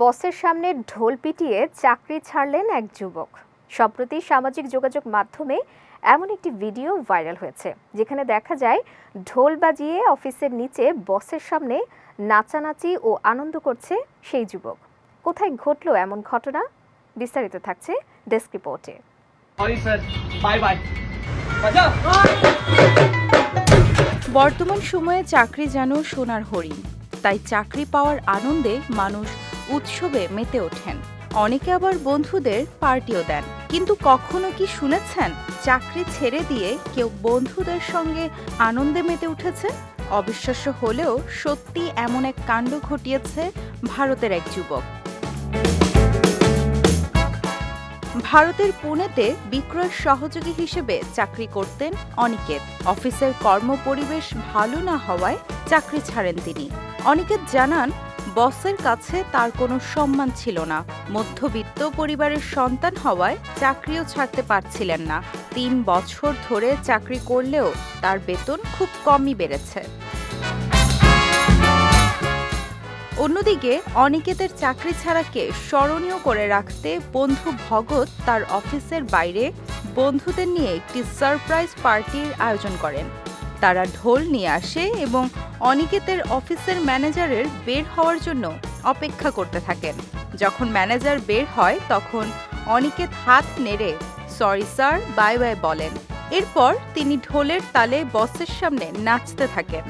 বসের সামনে ঢোল পিটিয়ে চাকরি ছাড়লেন এক যুবক। সম্প্রতি সামাজিক যোগাযোগ মাধ্যমে এমন একটি ভিডিও ভাইরাল হয়েছে যেখানে দেখা যায় ঢোল বাজিয়ে অফিসের নিচে বসের সামনে নাচানাচি ও আনন্দ করছে সেই যুবক। কোথায় ঘটল এমন ঘটনা? বিস্তারিত থাকছে ডেস্ক রিপোর্টে। বর্তমান সময়ে চাকরি যেন সোনার হরিণ তাই চাকরি পাওয়ার আনন্দে মানুষ উৎসবে মেতে ওঠেন। অনেকে আবার বন্ধুদের পার্টিও দেন। কিন্তু কখনো কি শুনেছেন, চাকরি ছেড়ে দিয়ে কেউ বন্ধুদের সঙ্গে আনন্দে মেতে উঠেছে? অবিশ্বাস্য হলেও সত্যি এমন এক কাণ্ড ঘটিয়েছে ভারতের এক যুবক। ভারতের পুনেতে বিক্রয় সহযোগী হিসেবে চাকরি করতেন অনিকেত। অফিসের কর্মপরিবেশ ভালো না হওয়ায় চাকরি ছাড়েন তিনি। অনিকেত জানান বসের কাছে তার কোনো সম্মান ছিল না। মধ্যবিত্ত পরিবারের সন্তান হওয়ায় চাকরিও ছাড়তে পারছিলেন না। তিন বছর ধরে চাকরি করলেও তার বেতন খুব কমই বেড়েছে। অন্যদিকে অনিকেতের চাকরি ছাড়াকে স্মরণীয় করে রাখতে বন্ধু ভগৎ তার অফিসের বাইরে বন্ধুদের নিয়ে একটি সারপ্রাইজ পার্টির আয়োজন করেন। তারা ঢোল নিয়ে আসে এবং অনিকেতের অফিসের ম্যানেজারের বের হওয়ার জন্য অপেক্ষা করতে থাকেন। যখন ম্যানেজার বের হয় তখন অনিকেত হাত নেড়ে সরি স্যার বাই বাই বলেন। এরপর তিনি ঢোলের তালে বসের সামনে নাচতে থাকেন।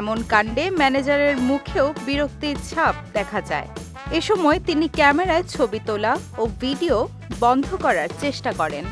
এমন কাণ্ডে ম্যানেজারের মুখেও বিরক্তির ছাপ দেখা যায়। এ সময় তিনি ক্যামেরায় ছবি তোলা ও ভিডিও বন্ধ করার চেষ্টা করেন।